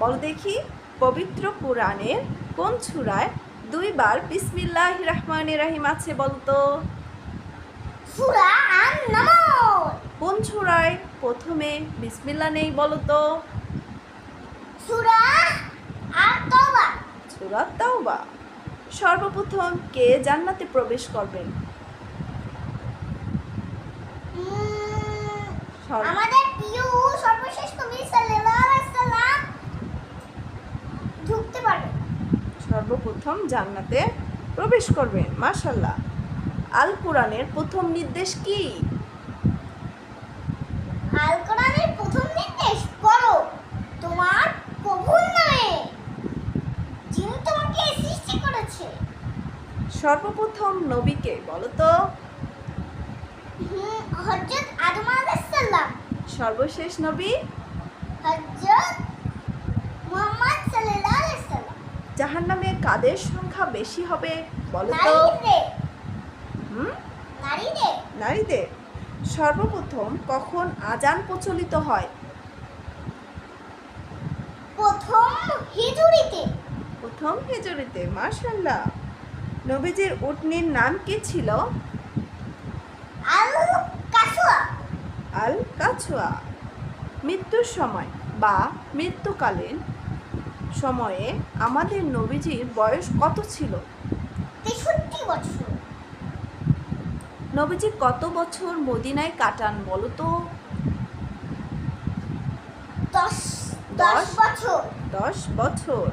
বল দেখি পবিত্র কোরআনের কোন ছুরায় দুইবার বিসমিল্লাহ রহমান রাহিম আছে বলতো? কোন ছুরায় প্রথমে বিসমিল্লা নেই বলতো? সূরা সর্বপ্রথম কে জান্নাতে প্রবেশ করবেন? আমাদের সর্বপ্রথম জান্নাতে প্রবেশ করবেন মাশাল্লাহ আল কোরআনের প্রথম নির্দেশ কি? আল কোরআনের প্রথম নির্দেশ পড়ো তোমার প্রভুর নামে যিনি তোমাকে সৃষ্টি করেছে। সর্বপ্রথম নবীকে বলো তো। হযরত আদম আলাইহিস সালাম। সর্বশেষ নবী? হযরত সাল্লাম জাহান্নামে কাদের সংখ্যা বেশি হবে বলো তো? নারীদের। সর্বপ্রথম কখন আজান প্রচলিত হয়? প্রথম হিজুরিতে। প্রথম হিজরিতে নবীজির উটনির নাম কি ছিল? আল কাসুয়া আল কাছুয়া মৃত্যুর সময় বা মৃত্যুকালীন সময়ে আমাদের নবীজির বয়স কত ছিল? তেষট্টি বছর। নবীজি কত বছর মদিনায় কাটান বলো তো? দশ দশ? বছর। দশ বছর।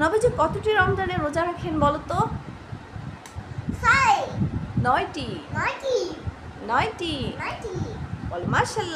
নবীজি কতটি রমজানে রোজা রাখেন বলো তো? নয়টি। নয়টি। নয়টি। বল মাশাল্লাহ।